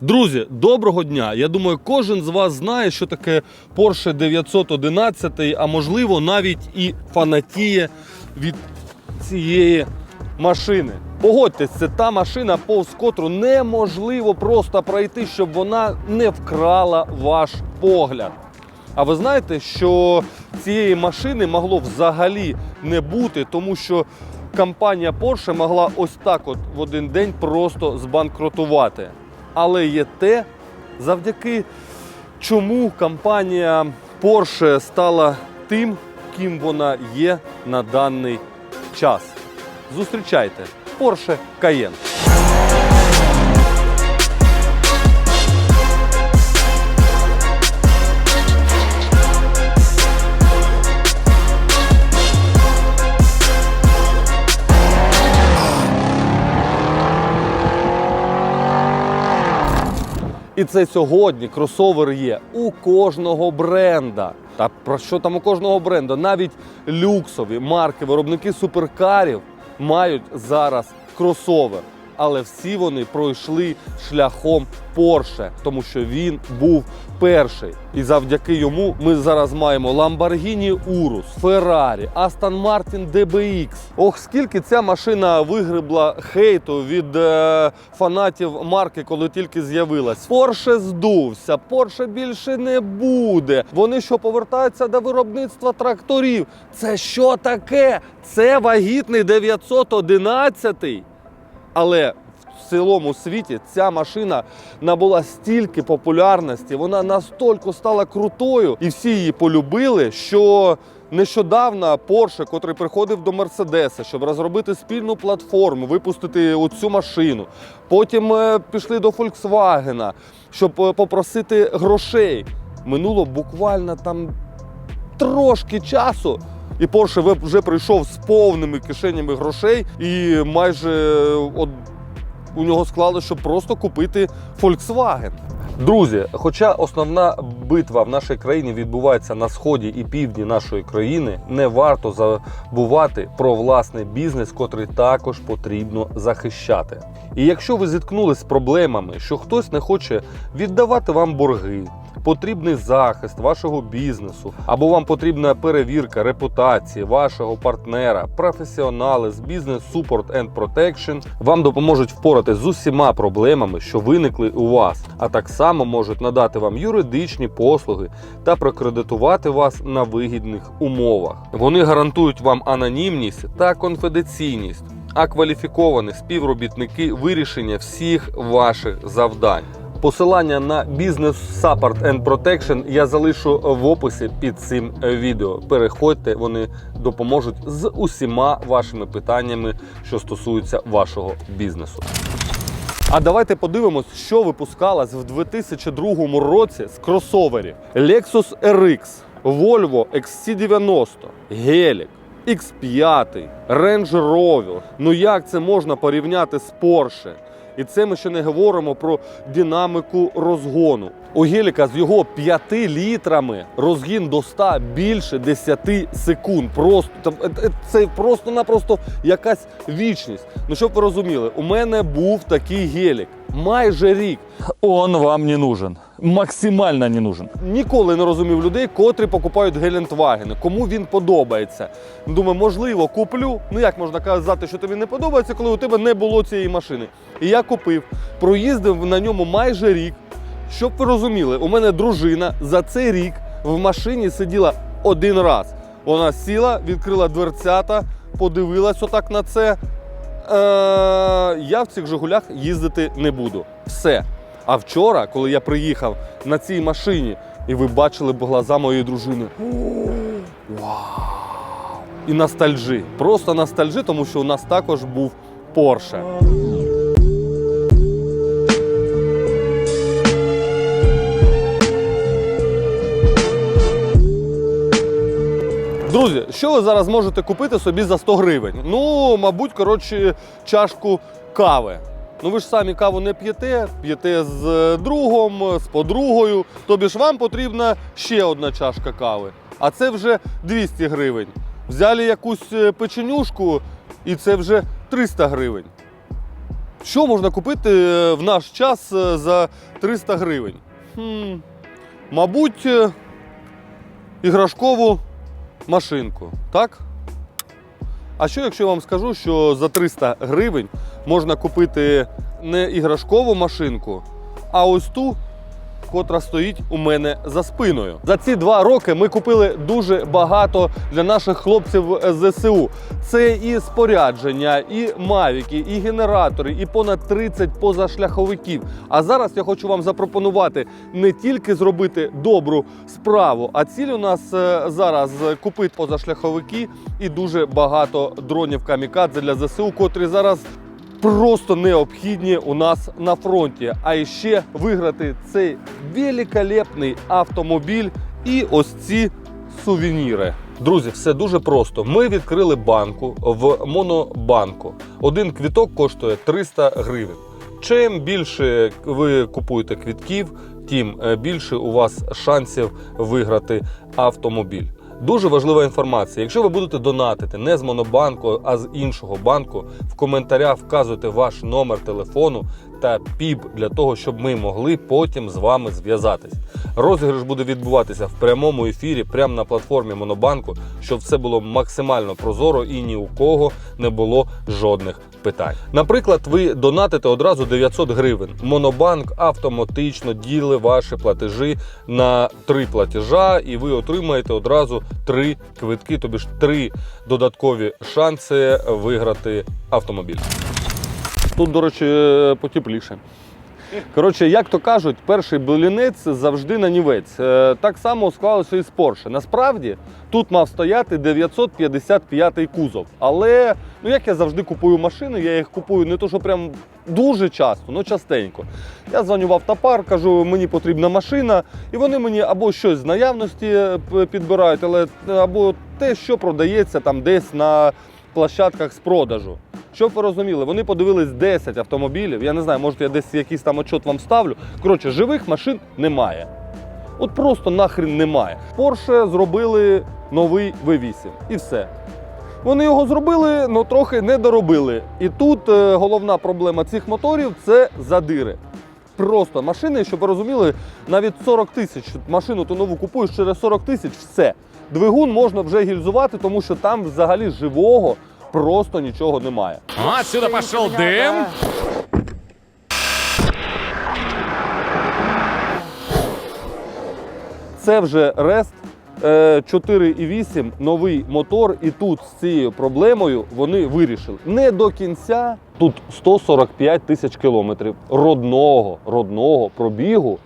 Друзі, доброго дня! Я думаю, кожен з вас знає, що таке Porsche 911, а можливо навіть і фанатіє від цієї машини. Погодьтесь, це та машина, повз котру неможливо просто пройти, щоб вона не вкрала ваш погляд. А ви знаєте, що цієї машини могло взагалі не бути, тому що компанія Porsche могла ось так от в один день просто збанкрутувати. Але є те, завдяки чому компанія Porsche стала тим, ким вона є на даний час. Зустрічайте Porsche Cayenne. І це сьогодні кросовер є у кожного бренда. Та про що там у кожного бренда? Навіть люксові марки, виробники суперкарів мають зараз кросовер. Але всі вони пройшли шляхом Porsche, тому що він був перший. І завдяки йому ми зараз маємо Lamborghini Urus, Ferrari, Aston Martin DBX. Ох, скільки ця машина вигребла хейту від е, фанатів марки, коли тільки з'явилась. Porsche здувся, Porsche більше не буде. Вони що повертаються до виробництва тракторів. Це що таке? Це вагітний 911 але в цілому світі ця машина набула стільки популярності, вона настільки стала крутою, і всі її полюбили, що нещодавно Porsche, котрий приходив до Мерседеса, щоб розробити спільну платформу, випустити оцю машину. Потім е, пішли до Volkswagen, щоб е, попросити грошей. Минуло буквально там трошки часу. І Porsche вже прийшов з повними кишенями грошей, і майже е, от у нього склалося, щоб просто купити Volkswagen. Друзі, хоча основна битва в нашій країні відбувається на сході і півдні нашої країни, не варто забувати про власний бізнес, котрий також потрібно захищати. І якщо ви зіткнулись з проблемами, що хтось не хоче віддавати вам борги, потрібний захист вашого бізнесу, або вам потрібна перевірка репутації вашого партнера, професіонали з Business Support and Protection вам допоможуть впоратись з усіма проблемами, що виникли у вас, а так само можуть надати вам юридичні послуги та прокредитувати вас на вигідних умовах. Вони гарантують вам анонімність та конфіденційність. А кваліфіковані співробітники вирішення всіх ваших завдань. Посилання на бізнес Support and Protection я залишу в описі під цим відео. Переходьте, вони допоможуть з усіма вашими питаннями, що стосуються вашого бізнесу. А давайте подивимось, що випускалось в 2002 році з кросоверів: Lexus RX, Volvo XC90, Gelic, X5, Range Rover. Ну як це можна порівняти з Porsche? І це ми ще не говоримо про динаміку розгону. У Геліка з його 5 літрами розгін до 100 більше 10 секунд. Просто е, е, це просто-напросто якась вічність. Ну щоб ви розуміли, у мене був такий гелік майже рік. Он вам не нужен. Максимально не нужен. Ніколи не розумів людей, котрі покупають Гелендвагени. Кому він подобається. Думаю, можливо, куплю. Ну як можна казати, що тобі не подобається, коли у тебе не було цієї машини. І я купив, проїздив на ньому майже рік. Щоб ви розуміли, у мене дружина за цей рік в машині сиділа один раз. Вона сіла, відкрила дверцята, подивилась отак на це. Е, я в цих Жигулях їздити не буду. Все. А вчора, коли я приїхав на цій машині, і ви бачили б глаза моєї дружини. Вау! І ностальжі. Просто ностальжі, тому що у нас також був Porsche. Друзі, що ви зараз можете купити собі за 100 гривень? Ну, мабуть, коротше, чашку кави. Ну ви ж самі каву не п'єте, п'єте з е, другом, з подругою. Тобі ж вам потрібна ще одна чашка кави. А це вже 200 гривень. Взяли якусь е, печенюшку, і це вже 300 гривень. Що можна купити е, в наш час за 300 гривень? Хм, мабуть, іграшкову машинку, так? А що якщо я вам скажу, що за 300 гривень можна купити не іграшкову машинку, а ось ту, котра стоїть у мене за спиною. За ці два роки ми купили дуже багато для наших хлопців з ЗСУ. Це і спорядження, і мавіки, і генератори, і понад 30 позашляховиків. А зараз я хочу вам запропонувати не тільки зробити добру справу, а ціль у нас е, зараз купити позашляховики і дуже багато дронів камікадзе для ЗСУ, котрі зараз просто необхідні у нас на фронті. А ще виграти цей великолепний автомобіль і ось ці сувеніри. Друзі, все дуже просто. Ми відкрили банку в монобанку. Один квіток коштує 300 гривень. Чим більше ви купуєте квітків, тим е, більше у вас шансів виграти автомобіль. Дуже важлива інформація. Якщо ви будете донатити не з монобанку, а з іншого банку, в коментарях вказуйте ваш номер телефону та ПІБ для того, щоб ми могли потім з вами зв'язатись. Розіграш буде відбуватися в прямому ефірі, прямо на платформі Монобанку, щоб все було максимально прозоро і ні у кого не було жодних питань. Наприклад, ви донатите одразу 900 гривень. Монобанк автоматично діли ваші платежі на три платежа, і ви отримаєте одразу три квитки, тобі ж три додаткові шанси виграти автомобіль. Тут, до речі, потепліше. Коротше, як то кажуть, перший блінець завжди нанівець. Е, Так само склалося і з Porsche. Насправді тут мав стояти 955 кузов. Але ну як я завжди купую машини, я їх купую не то, що прям дуже часто, але частенько. Я дзвоню в автопар, кажу, мені потрібна машина, і вони мені або щось з наявності е, підбирають, але або те, що продається там десь на площадках з продажу. Щоб ви розуміли, вони подивились 10 автомобілів. Я не знаю, може я десь якийсь там отчет вам ставлю. Коротше, живих машин немає. От просто нахрен немає. Porsche зробили новий V8 і все. Вони його зробили, але трохи не доробили. І тут е, головна проблема цих моторів це задири. Просто машини, щоб ви розуміли, навіть 40 тисяч машину ти нову купуєш через 40 тисяч, все. Двигун можна вже гільзувати, тому що там взагалі живого просто нічого немає. Отсюда пошел дым. Це вже Рест е, 4,8, новий мотор, і тут з цією проблемою вони вирішили. Не до кінця тут 145 тисяч кілометрів родного, родного пробігу.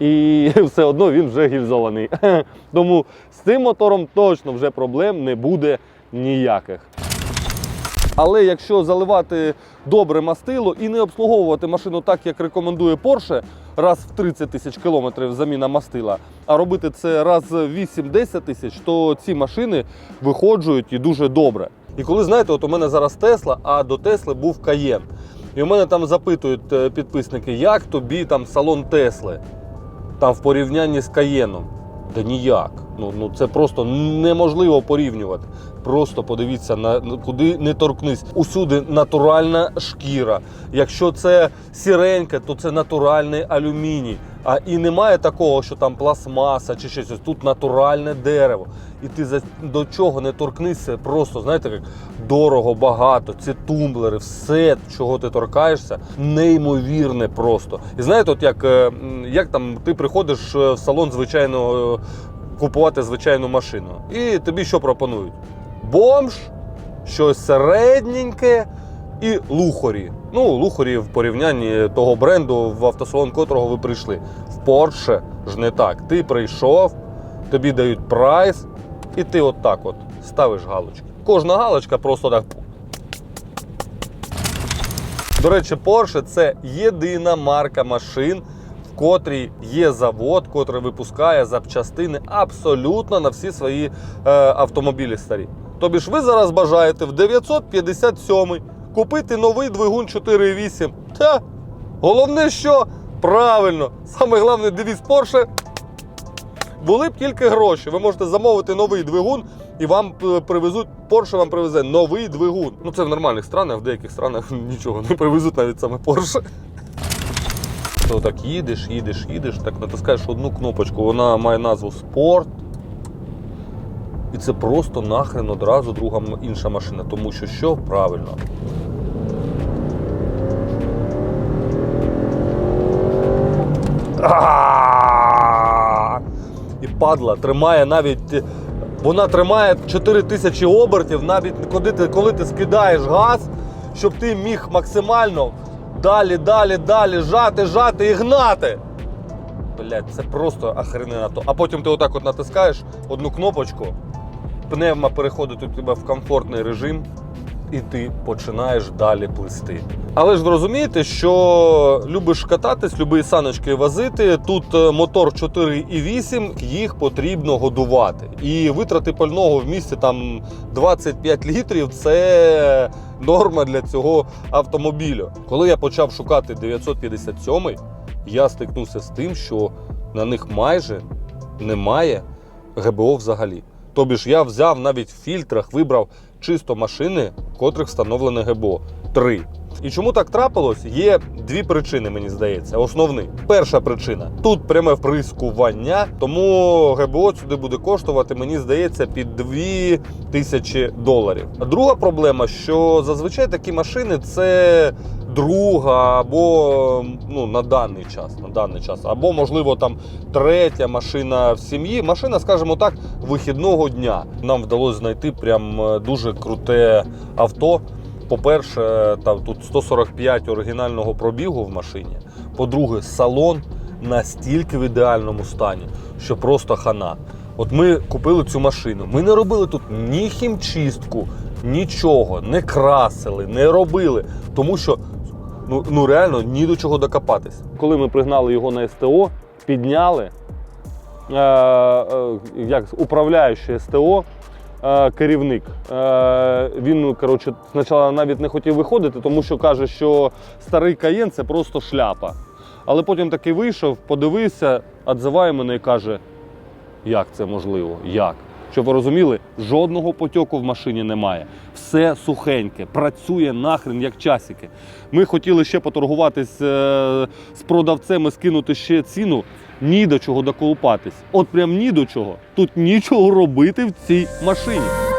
І все одно він вже гільзований. Тому з цим мотором точно вже проблем не буде ніяких. Але якщо заливати добре мастило і не обслуговувати машину так, як рекомендує Porsche, раз в 30 тисяч кілометрів заміна мастила, а робити це раз в 8-10 тисяч, то ці машини виходжують і дуже добре. І коли знаєте, от у мене зараз Тесла, а до Тесли був Каєн. І у мене там запитують е, підписники, як тобі там салон Тесли, там в порівнянні з Каєном. Та ніяк. Ну, ну це просто неможливо порівнювати. Просто подивіться на куди не торкнись. Усюди натуральна шкіра. Якщо це сіреньке, то це натуральний алюміній. А і немає такого, що там пластмаса чи щось. Ось Тут натуральне дерево. І ти за до чого не торкнися, просто знаєте, як дорого, багато. Ці тумблери, все, чого ти торкаєшся, неймовірне просто. І знаєте, от як, е, як там ти приходиш е, в салон звичайного е, купувати звичайну машину, і тобі що пропонують? Бомж, щось середненьке і лухорі. Ну, лухорі в порівнянні того бренду, в автосалон котрого ви прийшли. В Porsche ж не так. Ти прийшов, тобі дають прайс, і ти отак от ставиш галочку. Кожна галочка просто так. До речі, Porsche це єдина марка машин, в котрій є завод, котрий випускає запчастини абсолютно на всі свої е, автомобілі старі. Тобі ж ви зараз бажаєте в 957 купити новий двигун 4.8. Та головне, що правильно, саме головне девіз Porsche були б тільки гроші. Ви можете замовити новий двигун і вам е, привезуть, Porsche вам привезе новий двигун. Ну це в нормальних странах, в деяких странах нічого не привезуть навіть саме Porsche. То так їдеш, їдеш, їдеш, так натискаєш одну кнопочку, вона має назву Спорт. І це просто нахрен одразу друга інша машина. Тому що що правильно. І падла тримає навіть. Вона тримає 4000 обертів, навіть коли ти, коли ти скидаєш газ, щоб ти міг максимально далі, далі, далі жати, жати і гнати. Блять, це просто охрененно то. А потім ти отак от натискаєш одну кнопочку, пневма переходить у тебе в комфортний режим, і ти починаєш далі плисти. Але ж ви розумієте, що любиш кататись, люби саночки возити. Тут е, мотор 4,8, їх потрібно годувати. І витрати пального в місті там 25 літрів це норма для цього автомобіля. Коли я почав шукати 957, я стикнувся з тим, що на них майже немає ГБО взагалі. Тобі ж я взяв навіть в фільтрах, вибрав чисто машини, в котрих встановлене ГБО. Три. І чому так трапилось? Є дві причини, мені здається. Основні. Перша причина тут пряме вприскування, тому ГБО сюди буде коштувати, мені здається, під 2 тисячі доларів. А друга проблема, що зазвичай такі машини це друга або ну на даний час, на даний час, або можливо там третя машина в сім'ї. Машина, скажімо так, вихідного дня. Нам вдалося знайти прям е, дуже круте авто. По-перше, там тут 145 оригінального пробігу в машині. По-друге, салон настільки в ідеальному стані, що просто хана. От ми купили цю машину. Ми не робили тут ні хімчистку, нічого, не красили, не робили. Тому що ну, ну реально ні до чого докопатись. Коли ми пригнали його на СТО, підняли е, е, як управляючий СТО, керівник. Е, він коротше, спочатку навіть не хотів виходити, тому що каже, що старий каєн це просто шляпа. Але потім таки вийшов, подивився, відзиває мене і каже: як це можливо? Як? Щоб ви розуміли, жодного потьоку в машині немає. Все сухеньке, працює нахрен як часики. Ми хотіли ще поторгуватись е, з продавцем скинути ще ціну. Ні до чого доколупатись. От прям ні до чого. Тут нічого робити в цій машині.